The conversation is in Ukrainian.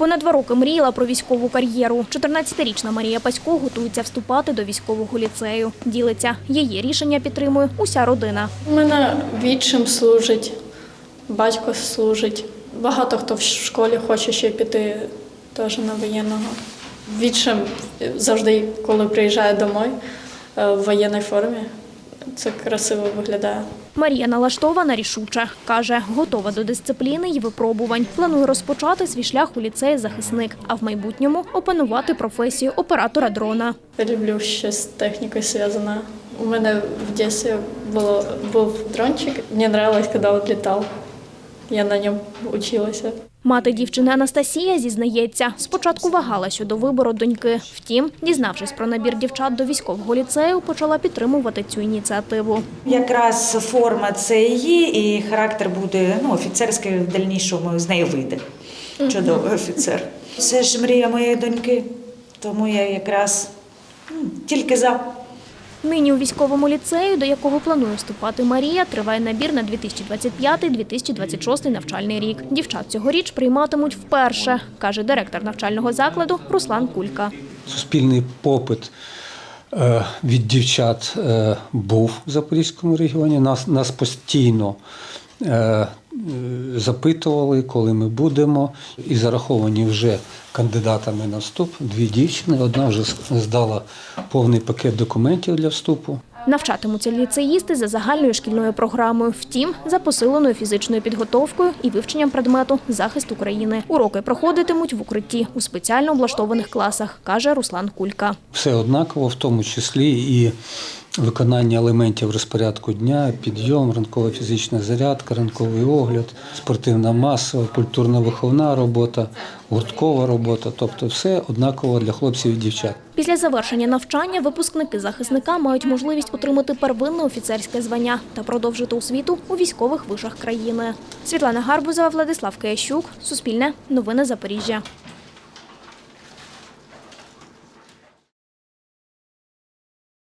Понад два роки мріяла про військову кар'єру. 14-річна Марія Пасько готується вступати до військового ліцею. Ділиться, її рішення підтримує уся родина. У мене відчим служить, батько служить. Багато хто в школі хоче ще піти теж на воєнного. Відчим завжди, коли приїжджає домой е, в воєнній формі, це красиво виглядає. Марія налаштована рішуче. Каже, готова до дисципліни і випробувань. Планує розпочати свій шлях у ліцеї захисник, а в майбутньому опанувати професію оператора дрона. Я люблю щось з технікою зв'язане. У мене в дитинстві було, був дрончик, мені подобалось, коли він літав. Я на ньому училася. Мати дівчини Анастасія зізнається, спочатку вагала щодо вибору доньки. Втім, дізнавшись про набір дівчат до військового ліцею, почала підтримувати цю ініціативу. Якраз форма це її, і характер буде ну, офіцерський в дальнішому з нею вийде. Чудовий офіцер. Це ж мрія моєї доньки, тому я якраз тільки за. Нині у військовому ліцею, до якого планує вступати Марія, триває набір на 2025-2026 навчальний рік. Дівчат цьогоріч прийматимуть вперше, каже директор навчального закладу Руслан Кулька. Суспільний попит е, від дівчат е, був в Запорізькому регіоні. Нас, нас постійно е, запитували, коли ми будемо, і зараховані вже кандидатами на вступ дві дівчини. Одна вже здала повний пакет документів для вступу. Навчатимуться ліцеїсти за загальною шкільною програмою, втім, за посиленою фізичною підготовкою і вивченням предмету захист України. Уроки проходитимуть в укритті у спеціально облаштованих класах, каже Руслан Кулька. Все однаково, в тому числі і виконання елементів розпорядку дня, підйом, ранкова фізична зарядка, ранковий огляд, спортивна маса, культурно-виховна робота, гурткова робота. Тобто все однаково для хлопців і дівчат. Після завершення навчання випускники захисника мають можливість отримати первинне офіцерське звання та продовжити освіту у військових вишах країни. Світлана Гарбузова, Владислав Киящук, Суспільне, Новини Запоріжжя.